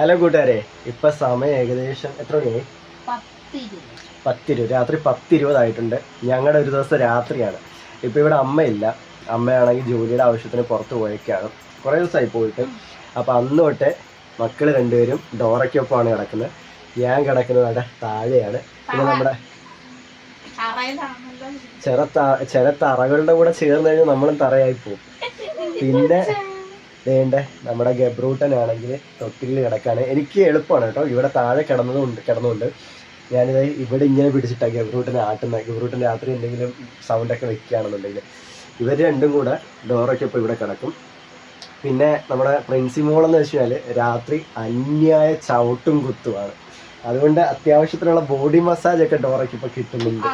Hello കൂട്ടുകാരെ ഇപ്പൊ സമയം ഏകദേശം എത്ര മണിയായി പത്തിരുപത്. പത്തിരുപത് രാത്രി പത്തിരുപതായിട്ടുണ്ട്. ഞങ്ങളുടെ ഒരു ദിവസം രാത്രിയാണ്. ഇപ്പൊ ഇവിടെ അമ്മയില്ല. അമ്മയാണെങ്കിൽ ജോലിയുടെ ആവശ്യത്തിന് പുറത്ത് പോയേക്കാണ്. കുറേ ദിവസമായി പോയിട്ട്. അപ്പൊ അന്ന് തൊട്ടേ മക്കൾ രണ്ടുപേരും ഡോറയ്ക്കൊപ്പമാണ് കിടക്കുന്നത്. ഞാൻ കിടക്കുന്നത് അവിടെ താഴെയാണ്. പിന്നെ നമ്മുടെ ചില ചില തറകളുടെ കൂടെ ചേർന്ന് കഴിഞ്ഞാൽ നമ്മളും തറയായി പോകും പിന്നെ വേണ്ട നമ്മുടെ ഗബ്രൂട്ടനാണെങ്കിൽ തൊട്ടിൽ കിടക്കാണ്. എനിക്ക് എളുപ്പമാണ് കേട്ടോ. ഇവിടെ താഴെ കിടന്നതുകൊണ്ട് കിടന്നുകൊണ്ട്. ഞാനിത് ഇവിടെ ഇങ്ങനെ പിടിച്ചിട്ടാണ് ഗബ്രൂട്ടനെ ആട്ടുന്നത് ഗബ്രൂട്ടൻ രാത്രി എന്തെങ്കിലും സൗണ്ടൊക്കെ വെക്കുകയാണെന്നുണ്ടെങ്കിൽ. ഇവർ രണ്ടും കൂടെ ഡോറൊക്കെ ഇപ്പോൾ ഇവിടെ കിടക്കും. പിന്നെ നമ്മുടെ പ്രിൻസിമോൾ എന്ന് വെച്ചാൽ രാത്രി അന്യായ ചവിട്ടും കുത്തുമാണ് അതുകൊണ്ട് അത്യാവശ്യത്തിനുള്ള ബോഡി മസാജ് ഒക്കെ ഡോറയ്ക്ക് ഇപ്പൊ കിട്ടുന്നുണ്ട്.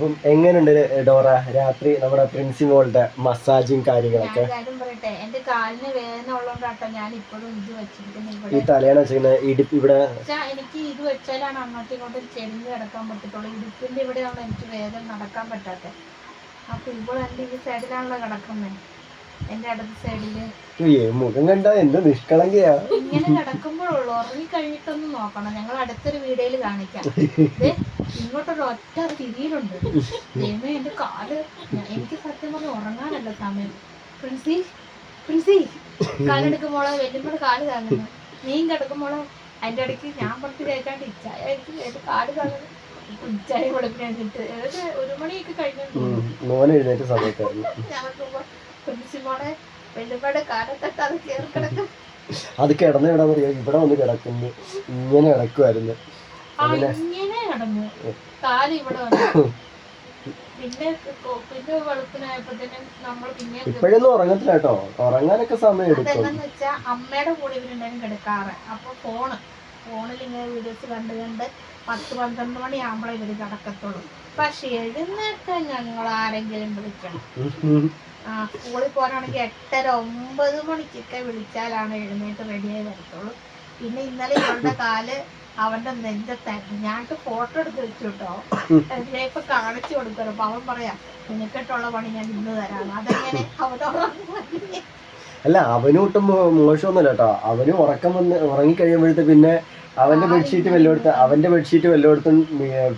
അപ്പം എങ്ങനെയുണ്ട് ഡോറ? രാത്രി നമ്മുടെ പ്രിൻസിമോളുടെ മസാജും കാര്യങ്ങളൊക്കെ. എന്റെ കാലിന് വേദന ഉള്ളോണ്ടാട്ടോ ഞാൻ ഇപ്പോഴും ഇത് വെച്ചിരിക്കുന്നത് ഈ തലയാണ് വെച്ചിരിക്കുന്നത്. ഇടുപ്പ് ഇവിടെ എനിക്ക് ഇത് വെച്ചാലാണ് അങ്ങോട്ടും ഇങ്ങോട്ടും ചെരിഞ്ഞ് കിടക്കാൻ പറ്റത്തുള്ളൂ. ഇടുപ്പിന്റെ ഇവിടെയാണ് എനിക്ക് വേദന നടക്കാൻ പറ്റാത്തത്. അപ്പൊ ഇപ്പോൾ എന്റെ ഈ സൈഡിലാണല്ലോ കിടക്കുന്നത് മുഖം കണ്ട എന്ത് നിഷ്കളങ്കയാ. ഇങ്ങനെ കിടക്കുമ്പോഴുള്ളൂ. ഉറങ്ങി കഴിഞ്ഞിട്ടൊന്ന് നോക്കണം. ഞങ്ങൾ അടുത്തൊരു വീഡിയോയിൽ കാണിക്കാം. ഇങ്ങോട്ടൊരു ഒറ്റ തിരിയിലുണ്ട്. ദൈവമേ എന്റെ കാൽ. എനിക്ക് സത്യം പറഞ്ഞ ഉറങ്ങാനല്ല സമയം. പ്രിൻസി പ്രിൻസി കാലെടുക്കുമ്പോളെ വെല്ലുമ്പോൾ കാൽ താങ്ങുന്നു. നീയും കിടക്കുമ്പോളെ അതിന്റെ ഇടയ്ക്ക് ഞാൻ പുറത്ത് കേൾക്കാണ്ട് ഇച്ചായ എനിക്ക് കാൽ താങ്ങുന്നു? ഇച്ചായ കൊടുക്കാൻ ഏത് ഒരു മണിയൊക്കെ കഴിഞ്ഞു. സമയത്തായിരുന്നു. അത് കയറി അത് കിടന്ന് ഇവിടെ പറയാ ഇവിടെ വന്ന് കിടക്കുന്നു. ഇങ്ങനെ കിടക്കുമായിരുന്നു ഇങ്ങനെ കിടന്നു. കാൽ ഇവിടെ വന്നു. പിന്നെ കൊ- പിന്നെ വെളുപ്പിനായപ്പോഴത്തേനും നമ്മൾ പിന്നെ ഇപ്പോഴൊന്നും ഉറങ്ങത്തില്ല കേട്ടോ. ഉറങ്ങാനൊക്കെ സമയം എടുക്കും. അതെന്താന്ന് വെച്ചാ അമ്മയുടെ കൂടെ ഇവരുണ്ടായിരുന്നു കിടക്കാറ്. അപ്പൊ ഫോണ് ഫോണിൽ ഇങ്ങനെ വീഡിയോസ് കണ്ട് കണ്ട് പത്ത് പന്ത്രണ്ട് മണിയാകുമ്പോഴേ ഇവർ കിടക്കത്തുള്ളൂ. പക്ഷെ എഴുന്നേക്കാൻ ഞങ്ങൾ ആരെങ്കിലും വിളിക്കണം. ആ സ്കൂളിൽ പോകാനാണെങ്കിൽ എട്ടര ഒമ്പത് മണിക്കൊക്കെ വിളിച്ചാലാണ് എഴുന്നേറ്റ് റെഡിയായി വരത്തുള്ളൂ. പിന്നെ ഇന്നലെ ഇവളുടെ കാൽ അവന്റെ നെഞ്ചത്തായിരുന്നു. ഞാനിട്ട് ഫോട്ടോ എടുത്ത് വെച്ചു കേട്ടോ എന്നെ ഇപ്പൊ കാണിച്ചു കൊടുക്കണം അപ്പൊ അവൻ പറയാ നിനക്കിട്ടുള്ള പണി ഞാൻ ഇന്ന് തരാം അതെങ്ങനെ അവനോട് അല്ല അവനും ഒട്ടും മോശമൊന്നുമില്ല കേട്ടോ. അവനും ഉറക്കം വന്ന് ഉറങ്ങി കഴിയുമ്പോഴത്തെ പിന്നെ അവന്റെ ബെഡ്ഷീറ്റ് വല്ലോടത്ത് അവന്റെ ബെഡ്ഷീറ്റ് വല്ലോടത്തും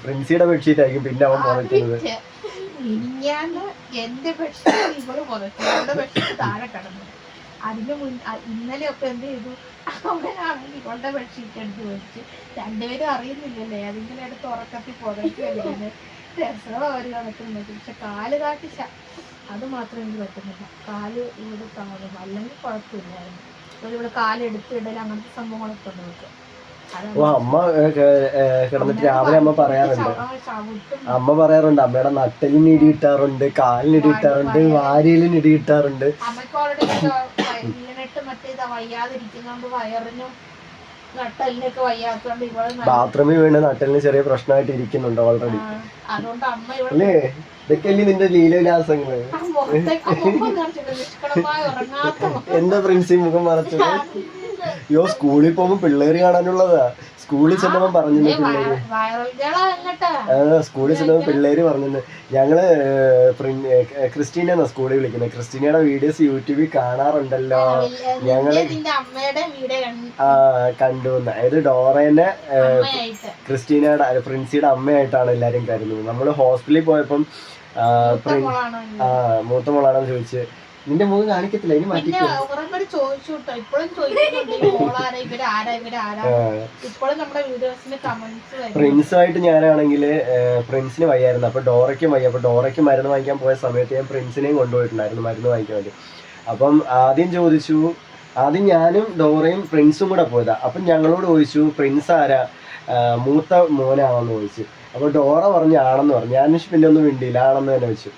പ്രിൻസിയുടെ ബെഡ്ഷീറ്റ് ആയിരിക്കും പിന്നെ അവൻ പുറക്കുന്നത് മിനിഞ്ഞാന്ന് എന്റെ ബെഡ്ഷീറ്റ് ഇവൾ പുറത്തു ബെഡ്ഷീറ്റ് താഴെ കിടന്നു. അതിന് മുൻ ഇന്നലെ ഒക്കെ എന്ത് ചെയ്തു? അവനാണെങ്കിൽ ഇവളുടെ ബെഡ്ഷീറ്റ് എടുത്ത് വെച്ച്. രണ്ടുപേരും അറിയുന്നില്ലല്ലേ? അതിങ്ങനെ എടുത്ത് ഉറക്കത്തിൽ വരുന്നത് രസമാണ് അവർ കണക്കുന്നത് പക്ഷെ കാൽ കാട്ടി ശ- അത് മാത്രം എനിക്ക് പറ്റുന്നില്ല. കാൽ ഇവിടെ കാണും അല്ലെങ്കിൽ കുഴപ്പമില്ലായിരുന്നു. ഇവിടെ കാൽ എടുത്തിടൽ അങ്ങനത്തെ സംഭവങ്ങളൊക്കെ ഉണ്ട് ഇവൾക്ക്. ഓ അമ്മ കിടന്നിട്ട് രാവിലെ അമ്മ പറയാറുണ്ട്. അമ്മ പറയാറുണ്ട് അമ്മയുടെ നട്ടലിന് ഇടി കിട്ടാറുണ്ട് കാലിന് ഇടി കിട്ടാറുണ്ട് വാരിയലിന് ഇടി കിട്ടാറുണ്ട് ബാത്റൂമിൽ വീണ് നട്ടലിന് ചെറിയ പ്രശ്നമായിട്ട് ഇരിക്കുന്നുണ്ട് ഓൾറെഡി അല്ലേ? ഇതൊക്കെയല്ലേ നിന്റെ ലീലവിലാസങ്ങൾ. എന്താ പ്രിൻസി മുഖം മറച്ചത്? അയ്യോ സ്കൂളിൽ പോകുമ്പോ പിള്ളേര് കാണാനുള്ളതാ. സ്കൂളിൽ ചെന്നപ്പോ പറഞ്ഞു ആ സ്കൂളിൽ ചെന്നപ്പോ പിള്ളേര് പറഞ്ഞു ഞങ്ങൾ ക്രിസ്റ്റീന സ്കൂളിൽ വിളിക്കുന്നത് ക്രിസ്റ്റീനയുടെ വീഡിയോസ് യൂട്യൂബിൽ കാണാറുണ്ടല്ലോ. വീട് ആ കണ്ടു. അതായത് ഡോറേനെ ക്രിസ്റ്റീനയുടെ പ്രിൻസിയുടെ അമ്മയായിട്ടാണ് എല്ലാരും കരുതുന്നത്. നമ്മൾ ഹോസ്പിറ്റലിൽ പോയപ്പം മൂത്ത മോളാണെന്ന് ചോദിച്ച്. നിന്റെ മുഖം കാണിക്കത്തില്ല ഇനി മാറ്റി മാറ്റിക്കോ. കുറെ പേര് ചോദിച്ചു കേട്ടോ ഇപ്പോഴും ചോദിക്കുന്നുണ്ട് ഈ മോളാരാ ഇവരാരാ ഇവരാരാ ആ, ഇപ്പോഴും നമ്മുടെ വീഡിയോസിന് കമന്റ്സ് വരും പ്രിൻസുമായിട്ട് ഞാനാണെങ്കിൽ പ്രിൻസിന് വയ്യായിരുന്നു. അപ്പൊ ഡോറയ്ക്കും വയ്യ. അപ്പൊ ഡോറയ്ക്ക് മരുന്ന് വാങ്ങിക്കാൻ പോയ സമയത്ത് ഞാൻ പ്രിൻസിനെയും കൊണ്ടുപോയിട്ടുണ്ടായിരുന്നു മരുന്ന് വാങ്ങിക്കാൻ വേണ്ടി. അപ്പം ആദ്യം ചോദിച്ചു ആദ്യം ഞാനും ഡോറയും പ്രിൻസും കൂടെ പോയതാ. അപ്പം ഞങ്ങളോട് ചോദിച്ചു പ്രിൻസ് ആരാ? മൂത്ത മോനാണെന്ന് ചോദിച്ചു. അപ്പോൾ ഡോറ പറഞ്ഞു ആണെന്ന് പറഞ്ഞു. ഞാൻ പിന്നെ ഒന്നും മിണ്ടിയില്ല. ആണെന്ന് തന്നെ വെച്ചു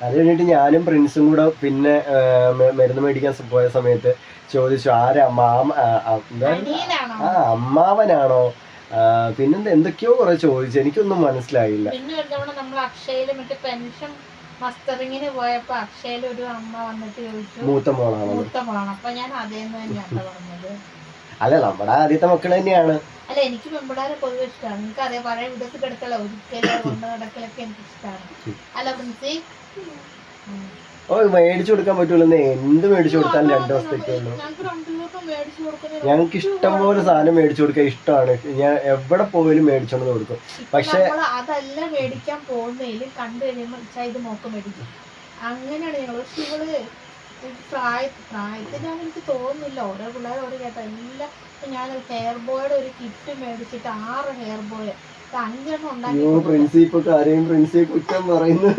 അത് കഴിഞ്ഞിട്ട് ഞാനും പ്രിൻസും കൂടെ പിന്നെ മരുന്ന് മേടിക്കാൻ പോയ സമയത്ത് ചോദിച്ചു ആരാ? മാമ ആ, അമ്മാവനാണോ? പിന്നെ പിന്നെന്താ എന്തൊക്കെയോ കുറെ ചോദിച്ചു. എനിക്കൊന്നും മനസ്സിലായില്ല. പിന്നെ ഒരു തവണ നമ്മൾ അക്ഷയയിൽ മറ്റേ പെൻഷൻ മസ്റ്ററിങ്ങിന് പോയപ്പോ അക്ഷയയിൽ ഒരു അമ്മ വന്നിട്ട് ചോദിച്ചു മൂത്ത മോളാണോ? മൂത്ത മോളാണ്. അപ്പൊ ഞാൻ അതേന്ന് തന്നെയാണ് പറഞ്ഞത്. അല്ല നമ്മുടെ ആദ്യത്തെ മക്കൾ തന്നെയാണ്. അല്ല എനിക്ക് പെമ്പിടാരെ പൊതുവെ ഇഷ്ടമാണ് നിങ്ങൾക്ക് അതേ പഴയ വിധത്തിൽ കിടക്കല ഒരിക്കലും കൊണ്ട് നടക്കലൊക്കെ എനിക്ക് ഇഷ്ടമാണ് അല്ല പ്രിൻസി? ഓയ് ഓ മേടിച്ചു കൊടുക്കാൻ പറ്റൂലെന്ന് എന്ത് മേടിച്ചു കൊടുത്താലും രണ്ട് ദിവസത്തേക്കേ ഉള്ളൂ. ഞങ്ങൾക്ക് ഇഷ്ടം പോലെ സാധനം മേടിച്ചു കൊടുക്കാൻ ഇഷ്ടമാണ്. ഞാൻ എവിടെ പോയാലും മേടിച്ചോണ്ട് കൊടുക്കും. പക്ഷെ അതെല്ലാം മേടിക്കാൻ പോകുന്നതിൽ കണ്ടു കഴിയുമ്പോൾ ഇത് മോക്ക് മേടിക്കും. അങ്ങനെയാണ് ഞങ്ങൾ പക്ഷെ ഇവൾ പ്രായ പ്രായത്തിനാണ് എനിക്ക് തോന്നുന്നില്ല. ഓരോ പിള്ളേർ ഓരോ കേട്ടോ. എല്ലാം ഇപ്പൊ ഞാനൊരു ഹെയർ ബോയുടെ ഒരു കിറ്റ് മേടിച്ചിട്ട് ആറ് ഹെയർ ബോയ് അഞ്ചെണ്ണം ഉണ്ടാക്കി കുറ്റം പറയുന്നു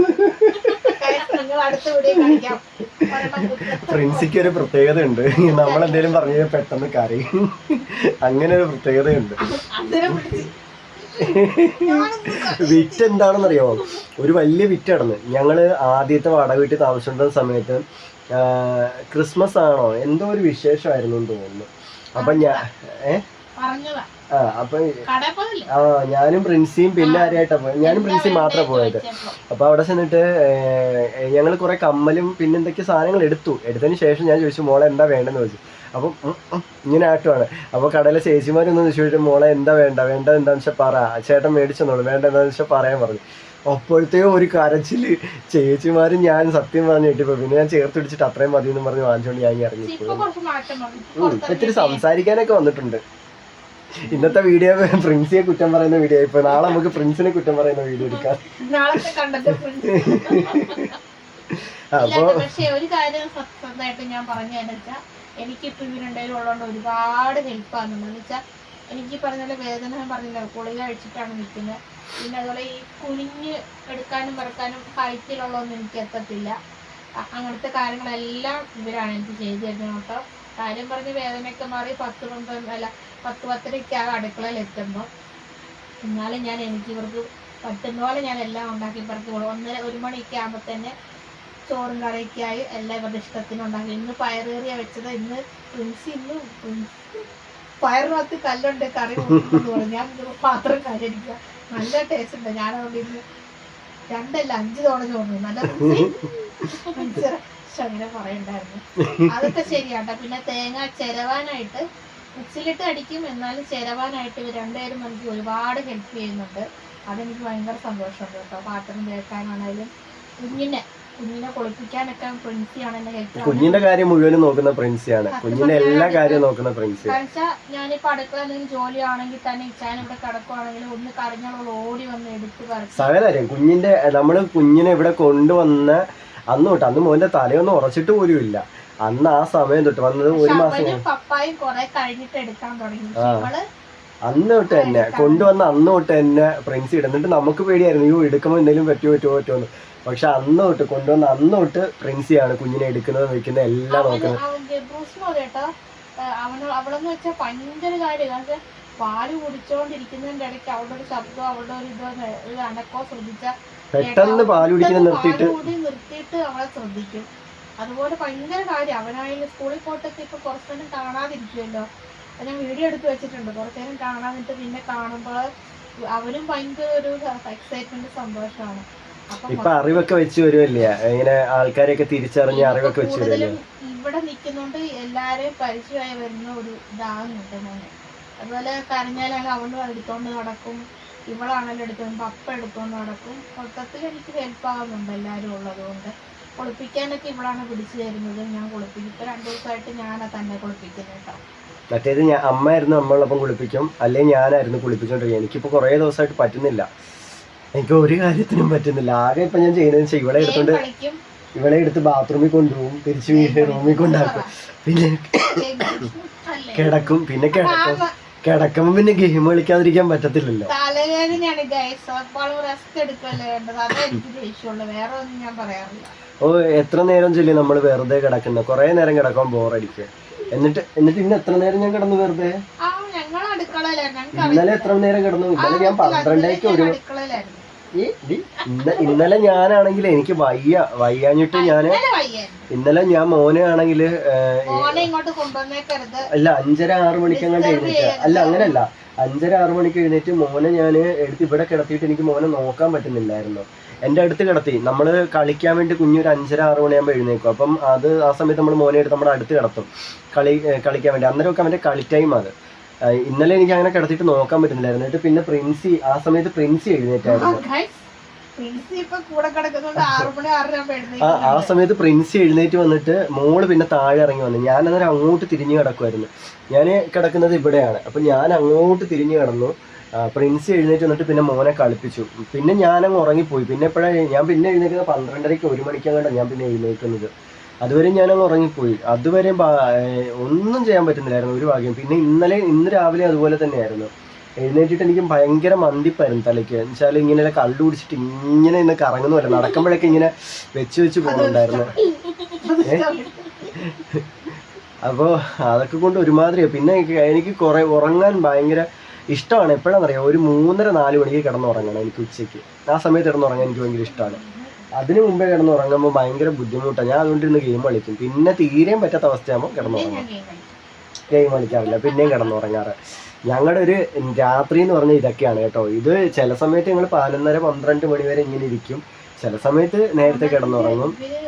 Guys, നിങ്ങൾ അടുത്ത വീഡിയോ കാണിക്കാം. ഒരെണ്ണം പ്രിൻസിക്ക് ഒരു പ്രത്യേകത ഉണ്ട് നമ്മൾ എന്തേലും പറഞ്ഞു പെട്ടെന്ന് കരയും. അങ്ങനെ ഒരു പ്രത്യേകതയുണ്ട് വിറ്റ് എന്താണെന്നറിയോ ഒരു വലിയ വിറ്റ് ഞങ്ങൾ ആദ്യത്തെ വാടക വീട്ടിൽ താമസിച്ചിരുന്ന സമയത്ത് ക്രിസ്മസ് ആണോ എന്തോ ഒരു വിശേഷമായിരുന്നു എന്ന് തോന്നുന്നു. അപ്പൊ ഞാൻ ഏ? പറഞ്ഞതാ ആ അപ്പൊ ആ ഞാനും പ്രിൻസിയും പിന്നെ ആരായിട്ടാ പോയത്? ഞാനും പ്രിൻസിയും മാത്രമേ പോയത്. അപ്പൊ അവിടെ ചെന്നിട്ട് ഞങ്ങൾ കുറെ കമ്മലും പിന്നെ എന്തൊക്കെ സാധനങ്ങൾ എടുത്തു. എടുത്തതിന് ശേഷം ഞാൻ ചോദിച്ചു മോളെ എന്താ വേണ്ടെന്ന് ചോദിച്ചു. അപ്പം ഇങ്ങനെ ആട്ടുവാണ് അപ്പൊ കടയിലെ ചേച്ചിമാരൊന്നും ചോദിച്ചു മോളെ എന്താ വേണ്ട? വേണ്ട എന്താന്ന് വെച്ചാൽ പറ. ചേട്ടൻ മേടിച്ചെന്നോളൂ. വേണ്ട എന്താന്ന് വെച്ചാൽ പറയാൻ പറഞ്ഞു. അപ്പോഴത്തേക്കും ഒരു കരച്ചിൽ. ചേച്ചിമാരും ഞാൻ സത്യം പറഞ്ഞു കിട്ടിപ്പോ. പിന്നെ ഞാൻ ചേർത്ത് പിടിച്ചിട്ട് അത്രയും മതി എന്ന് പറഞ്ഞ് വാങ്ങിച്ചോണ്ട് ഞാൻ ഇറങ്ങിപ്പോയി. ഇത്തിരി സംസാരിക്കാനൊക്കെ വന്നിട്ടുണ്ട്. ഇന്നത്തെ വീഡിയോ പ്രിൻസിയെ കുറ്റം പറയുന്ന വീഡിയോ ഇപ്പൊ നാളെ നമുക്ക് പ്രിൻസിനെ കുറ്റം പറയുന്ന വീഡിയോ എടുക്കാം. അപ്പൊ പക്ഷെ ഒരു കാര്യം സത്യമായിട്ട് ഞാൻ പറഞ്ഞു വെച്ചാൽ എനിക്കിപ്പോ ഇവരുണ്ടെങ്കിലും ഉള്ളതുകൊണ്ട് ഒരുപാട് ഹെൽപ്പ് എന്ന് വെച്ചാൽ എനിക്ക് പറഞ്ഞ പോലെ വേദന പറഞ്ഞില്ല. ഗുളിക കഴിച്ചിട്ടാണ് നിൽക്കുന്നത്. പിന്നെ അതുപോലെ ഈ കുനിഞ്ഞ് എടുക്കാനും പറക്കാനും ഹൈറ്റിലുള്ളതൊന്നും എനിക്ക് എത്തത്തില്ല. അങ്ങനത്തെ കാര്യങ്ങളെല്ലാം ഇവരാണ് എനിക്ക് ചെയ്തു തരുന്നത് കേട്ടോ. കാര്യം പറഞ്ഞ് വേദനയൊക്കെ മാറി പത്ത് പന്ത്രണ്ട് അല്ല പത്ത് പത്തരയ്ക്ക് ആ അടുക്കളയിൽ എത്തുമ്പോൾ എന്നാലും ഞാൻ എനിക്ക് ഇവർക്ക് പറ്റുന്ന പോലെ ഞാൻ എല്ലാം ഉണ്ടാക്കി പറക്കി കൊടുക്കും. ഒന്നര ഒരു മണിയൊക്കെ ആകുമ്പോൾ തന്നെ ചോറും കറിയൊക്കെയായി എല്ലാം ഇവരുടെ ഇഷ്ടത്തിന് ഉണ്ടാക്കി. ഇന്ന് പയറേറിയ വെച്ചത്. ഇന്ന് പ്രിൻസി ഇന്ന് പയറിനകത്ത് കല്ലുണ്ട് കറി പറഞ്ഞു. ഞാൻ പാത്രം കരടിക്കുക നല്ല ടേസ്റ്റ് ഉണ്ട്. ഞാൻ അതുകൊണ്ട് ഇന്ന് രണ്ടല്ല അഞ്ച് തവണ ചോറ് നല്ല അങ്ങനെ പറയണ്ടായിരുന്നു. അതൊക്കെ ശരിയാട്ടോ. പിന്നെ തേങ്ങ ചെരവാനായിട്ട് ഉച്ചിലിട്ട് അടിക്കും. എന്നാലും ചെരവാനായിട്ട് ഇവർ രണ്ടുപേരും എനിക്ക് ഒരുപാട് ഹെൽപ്പ് ചെയ്യുന്നുണ്ട്. അതെനിക്ക് ഭയങ്കര സന്തോഷമുണ്ട് കേട്ടോ. പാത്രം കേൾക്കാനാണേലും കുഞ്ഞിനെ കുഞ്ഞിനെ കുളിപ്പിക്കാനൊക്കെ പ്രിൻസിയാണ് എന്നെ ഹെൽപ്പ് കുഞ്ഞിന്റെ കാര്യം മുഴുവനും നോക്കുന്ന പ്രിൻസിയാണ്. കുഞ്ഞിന്റെ എല്ലാ കാര്യവും നോക്കുന്ന പ്രിൻസി കഴിച്ചാൽ ഞാനിപ്പോ അടുക്കള എന്തെങ്കിലും ജോലിയാണെങ്കിൽ തന്നെ ഇച്ചാൻ ഇവിടെ കിടക്കുവാണെങ്കിൽ ഒന്ന് കറിഞ്ഞോളൂ ഓടി വന്ന് എടുത്ത് പറിച്ച് കുഞ്ഞിന്റെ നമ്മൾ കുഞ്ഞിനെ ഇവിടെ കൊണ്ടുവന്ന അന്ന് തൊട്ട് അന്ന് മോന്റെ തലയൊന്നും ഉറച്ചിട്ട് പോലും ഇല്ല. അന്ന് ആ സമയം തൊട്ട് വന്നത് ഒരു മാസം പപ്പായി പപ്പായും കുറെ കഴിഞ്ഞിട്ട് എടുക്കാൻ തുടങ്ങി. അന്ന് തൊട്ട് തന്നെ കൊണ്ടുവന്ന അന്ന് തൊട്ട് തന്നെ പ്രിൻസ് ഇടുന്നിട്ട് നമുക്ക് പേടിയായിരുന്നു അയ്യോ എടുക്കുമ്പോൾ എന്തെങ്കിലും പറ്റുമോ പറ്റുമോ പറ്റുമോ പക്ഷെ അന്ന് തൊട്ട് കൊണ്ടുവന്ന അന്ന് തൊട്ട് പ്രിൻസിയാണ് കുഞ്ഞിനെ എടുക്കുന്നത് വെക്കുന്ന എല്ലാം നോക്കുന്നത്. പോലെ കേട്ടോ. ഏഹ് അവളെന്ന് വെച്ചാൽ ഭയങ്കര കാര്യം. പാൽ കുടിച്ചോണ്ടിരിക്കുന്നതിന്റെ ഇടയ്ക്ക് അവളുടെ ഒരു ശബ്ദം അവളുടെ ഒരു ഇതോ അനക്കോ ശ്രദ്ധിച്ച പെട്ടെന്ന് പാൽ കുടിക്കുന്നത് നിർത്തിയിട്ട് നിർത്തിയിട്ട് അവളെ ശ്രദ്ധിക്കും. അതുപോലെ ഭയങ്കര കാര്യം. അവനായാലും സ്കൂളിൽ പോയിട്ടൊക്കെ ഇപ്പൊ കുറച്ചു നേരം കാണാതിരിക്കുമല്ലോ ഞാൻ വീഡിയോ എടുത്ത് വെച്ചിട്ടുണ്ട്. കുറച്ചു നേരം കാണാതിട്ട് പിന്നെ കാണുമ്പോൾ അവനും ഭയങ്കര ഒരു എക്സൈറ്റ്മെന്റ് സന്തോഷമാണ്. ഇപ്പൊ അറിവൊക്കെ വെച്ച് വരുമല്ലേ ഇങ്ങനെ ആൾക്കാരെയൊക്കെ തിരിച്ചറിഞ്ഞ് അറിവൊക്കെ വെച്ച് വരുമല്ലേ ഇവിടെ നിൽക്കുന്നോണ്ട് എല്ലാരെയും പരിചയമായി വരുന്ന ഒരു ഇതാണ് അതുപോലെ കരഞ്ഞാലാണ് അവനും എടുത്തോണ്ട് നടക്കും. ഇവളാണെങ്കിലും എടുത്തോണ്ട് പപ്പ എടുത്തോണ്ട് നടക്കും. മൊത്തത്തിൽ എനിക്ക് ഹെൽപ്പ് ആകുന്നുണ്ട് എല്ലാവരും ഉള്ളത് കൊണ്ട്. കുളിപ്പിക്കാനൊക്കെ ഇവളാണ് പിടിച്ചു തരുന്നത്. ഞാൻ കുളിപ്പിക്കും. ഇപ്പൊ രണ്ടു ദിവസമായിട്ട് ഞാനാ തന്നെ കുളിപ്പിക്കുന്നത് കേട്ടോ മറ്റേത് ഞാൻ അമ്മയായിരുന്നു നമ്മളൊപ്പം കുളിപ്പിക്കും. അല്ലെങ്കിൽ ഞാനായിരുന്നു കുളിപ്പിച്ചോണ്ടിരിക്കുക എനിക്കിപ്പോ കുറേ ദിവസമായിട്ട് പറ്റുന്നില്ല. എനിക്ക് ഒരു കാര്യത്തിനും പറ്റുന്നില്ല. ആകെ ഇപ്പൊ ഞാൻ ചെയ്യുന്നത് വെച്ചാൽ ഇവളെ എടുത്തോണ്ട് ഇവളെ എടുത്ത് ബാത്റൂമിൽ കൊണ്ടുപോകും. തിരിച്ച് വീട്ടിൽ റൂമിൽ കൊണ്ടാക്കും. പിന്നെ? കിടക്കും. പിന്നെ കിടക്കും. കിടക്കുമ്പോ പിന്നെ ഗെയിം കളിക്കാതിരിക്കാൻ പറ്റത്തില്ലല്ലോ. തലവേദനയാണ് റെസ്റ്റ് എടുക്കല്ലേ വേറെ ഒന്നും ഞാൻ പറയാറില്ല. ഓ എത്ര നേരം ചൊല്ലി നമ്മൾ വെറുതെ കിടക്കുന്ന? കുറെ നേരം കിടക്കാൻ ബോറടിക്കുക എന്നിട്ട് എന്നിട്ട് ഇന്ന് എത്ര നേരം ഞാൻ കിടന്നു വെറുതെ? ഇന്നലെ എത്ര നേരം കിടന്നു? ഇന്നലെ ഞാൻ പന്ത്രണ്ടേക്ക് ഒരു ഇന്നലെ ഞാനാണെങ്കിൽ എനിക്ക് വയ്യ വയ്യാഞ്ഞിട്ട് ഞാൻ ഇന്നലെ ഞാൻ മോനെ ആണെങ്കിൽ അല്ല അഞ്ചര ആറ് മണിക്കങ്ങാണ്ട് അങ്ങോട്ട് എഴുന്നേറ്റ അല്ല അങ്ങനല്ല. അഞ്ചര ആറ് മണിക്ക് എഴുന്നേറ്റ് മോനെ ഞാൻ എടുത്ത് ഇവിടെ കിടത്തിയിട്ട് എനിക്ക് മോനെ നോക്കാൻ പറ്റുന്നില്ലായിരുന്നു. എന്റെ അടുത്ത് കിടത്തി. നമ്മൾ കളിക്കാൻ വേണ്ടി കുഞ്ഞൊരു അഞ്ചര ആറ് മണിയാകുമ്പോൾ എഴുന്നേക്കും. അപ്പം അത് ആ സമയത്ത് നമ്മൾ മോനെ എടുത്ത് നമ്മുടെ അടുത്ത് കിടത്തും. കളി കളിക്കാൻ വേണ്ടി. അന്നേരമൊക്കെ അവന്റെ കളി ടൈം അത്. ഇന്നലെ എനിക്ക് അങ്ങനെ കിടത്തിട്ട് നോക്കാൻ പറ്റുന്നില്ലായിരുന്നു. എന്നിട്ട് പിന്നെ പ്രിൻസി ആ സമയത്ത് പ്രിൻസി എഴുന്നേറ്റായിരുന്നു. ആ സമയത്ത് പ്രിൻസി എഴുന്നേറ്റ് വന്നിട്ട് മോൾ പിന്നെ താഴെ ഇറങ്ങി വന്നു. ഞാൻ അന്നേരം അങ്ങോട്ട് തിരിഞ്ഞു കിടക്കുമായിരുന്നു ഞാൻ കിടക്കുന്നത് ഇവിടെയാണ്. അപ്പൊ ഞാൻ അങ്ങോട്ട് തിരിഞ്ഞു കിടന്നു. പ്രിൻസി എഴുന്നേറ്റ് വന്നിട്ട് പിന്നെ മോനെ കളിപ്പിച്ചു. പിന്നെ ഞാനങ്ങ് ഉറങ്ങിപ്പോയി. പിന്നെ എപ്പോഴാണ് ഞാൻ പിന്നെ എഴുന്നേക്കുന്നത് പന്ത്രണ്ടരയ്ക്ക് ഒരു മണിക്കങ്ങാണ്ടാണ് ഞാൻ പിന്നെ എഴുന്നേക്കുന്നത് അതുവരെ ഞാനങ്ങ് ഉറങ്ങിപ്പോയി. അതുവരെ ഒന്നും ചെയ്യാൻ പറ്റുന്നില്ലായിരുന്നു ഒരു ഭാഗ്യം പിന്നെ ഇന്നലെ ഇന്ന് രാവിലെ അതുപോലെ തന്നെയായിരുന്നു. എഴുന്നേറ്റിട്ട് എനിക്ക് ഭയങ്കര മന്തിപ്പായിരുന്നു തലയ്ക്ക്. എന്നുവെച്ചാൽ ഇങ്ങനെ കള്ളു കുടിച്ചിട്ട് ഇങ്ങനെ ഇന്ന് കറങ്ങുന്നുമല്ല നടക്കുമ്പോഴൊക്കെ ഇങ്ങനെ വെച്ച് വെച്ച് പോകുന്നുണ്ടായിരുന്നു. അപ്പോൾ അതൊക്കെ കൊണ്ട് ഒരുമാതിരി പിന്നെ എനിക്ക് എനിക്ക് കുറേ ഉറങ്ങാൻ ഭയങ്കര ഇഷ്ടമാണ്. എപ്പോഴാണെന്നറിയാം? ഒരു മൂന്നര നാല് മണിക്ക് കിടന്നുറങ്ങണം എനിക്ക് ഉച്ചയ്ക്ക്. ആ സമയത്ത് കിടന്നുറങ്ങാൻ എനിക്ക് ഭയങ്കര ഇഷ്ടമാണ്. അതിന് മുമ്പേ കിടന്നുറങ്ങുമ്പോൾ ഭയങ്കര ബുദ്ധിമുട്ടാണ് ഞാൻ അതുകൊണ്ട് ഇന്ന് ഗെയിം കളിക്കും. പിന്നെ തീരെയും പറ്റാത്ത അവസ്ഥയാകുമ്പോൾ കിടന്നുറങ്ങും. ഗെയിം കളിക്കാറില്ല. പിന്നെയും കിടന്നുറങ്ങാറ്. ഞങ്ങളുടെ ഒരു രാത്രി എന്ന് പറഞ്ഞാൽ ഇതൊക്കെയാണ് കേട്ടോ. ഇത് ചില സമയത്ത് ഞങ്ങൾ പതിനൊന്നര പന്ത്രണ്ട് മണി വരെ ഇങ്ങനെ ഇരിക്കും. ചില സമയത്ത് നേരത്തെ കിടന്നുറങ്ങും. ഇവർ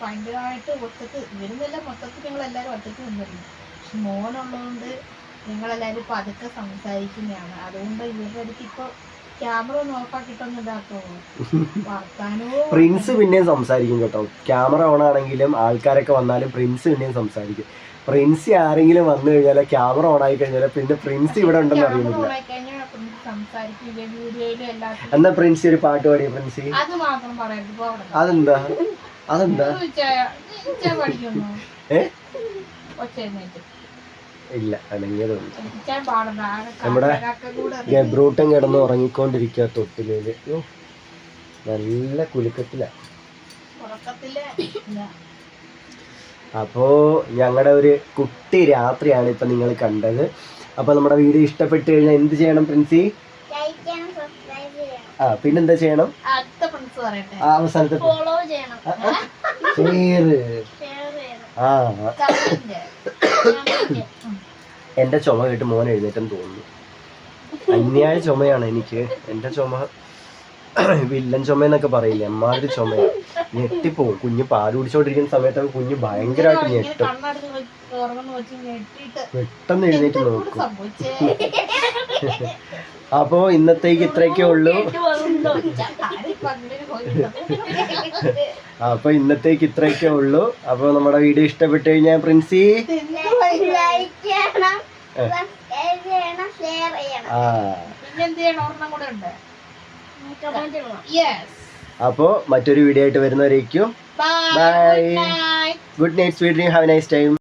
ഭയങ്കരമായിട്ട് ഒറ്റയ്ക്ക് ഇവരുന്നെല്ലാം മൊത്തത്തിൽ ഞങ്ങൾ എല്ലാവരും ഒറ്റയ്ക്ക് നിന്നിരുന്നു. പക്ഷെ മോനുള്ളതുകൊണ്ട് ഞങ്ങളെല്ലാവരും പതുക്കെ സംസാരിക്കുന്നതാണ്. അതുകൊണ്ട് ഇവരുടെ അടുത്ത് ഇപ്പൊ പ്രിൻസ് പിന്നെയും സംസാരിക്കും കേട്ടോ. ക്യാമറ ഓൺ ആണെങ്കിലും ആൾക്കാരൊക്കെ വന്നാലും പ്രിൻസ് പിന്നെയും സംസാരിക്കും. പ്രിൻസ് ആരെങ്കിലും വന്നു കഴിഞ്ഞാൽ ക്യാമറ ഓൺ ആയി കഴിഞ്ഞാൽ പിന്നെ പ്രിൻസ് ഇവിടെ ഉണ്ടെന്ന് അറിയുന്നില്ല. എന്നാ പ്രിൻസി ഒരു പാട്ട് പാടിയ പ്രിൻസി അതെന്താ? അതെന്താ? ഏ? ഇല്ല ആകെ നമ്മുടെ ഗബ്രൂട്ടൻ കിടന്ന് ഉറങ്ങിക്കൊണ്ടിരിക്കുക തൊട്ടിലേൽ. നല്ല കുലുക്കത്തിലാണ്. അപ്പോൾ ഞങ്ങളുടെ ഒരു കുട്ടി രാത്രിയാണ് ഇപ്പം നിങ്ങൾ കണ്ടത്. അപ്പോൾ നമ്മുടെ വീഡിയോ ഇഷ്ടപ്പെട്ട് കഴിഞ്ഞാൽ എന്ത് ചെയ്യണം പ്രിൻസി? ആ പിന്നെന്താ ചെയ്യണം? അവസാനത്തെ ആ. എന്റെ ചുമ കേട്ട് മോൻ എഴുന്നേറ്റം തോന്നുന്നു. അന്യായ ചുമയാണ് എനിക്ക്. എന്റെ ചുമ വില്ലൻ ചുമ എന്നൊക്കെ പറയില്ലേ? എമ്മാതിരി ചുമയാണ് ഞെട്ടിപ്പോവും. കുഞ്ഞ് പാൽ കുടിച്ചോണ്ടിരിക്കുന്ന സമയത്തൊക്കെ കുഞ്ഞ് ഭയങ്കരമായിട്ട് ഞെട്ടും. പെട്ടെന്ന് എഴുന്നേറ്റ് നോക്കും. അപ്പോ ഇന്നത്തേക്ക് ഇത്രയൊക്കെ ഉള്ളൂ. അപ്പൊ ഇന്നത്തേക്ക് ഇത്രയൊക്കെ ഉള്ളൂ. അപ്പൊ നമ്മുടെ വീഡിയോ ഇഷ്ടപ്പെട്ടു കഴിഞ്ഞാൽ പ്രിൻസി? അപ്പോൾ മറ്റൊരു വീഡിയോ ആയിട്ട് വരുന്നവരേക്കും bye Bye. Good night good night sweet dream have nice time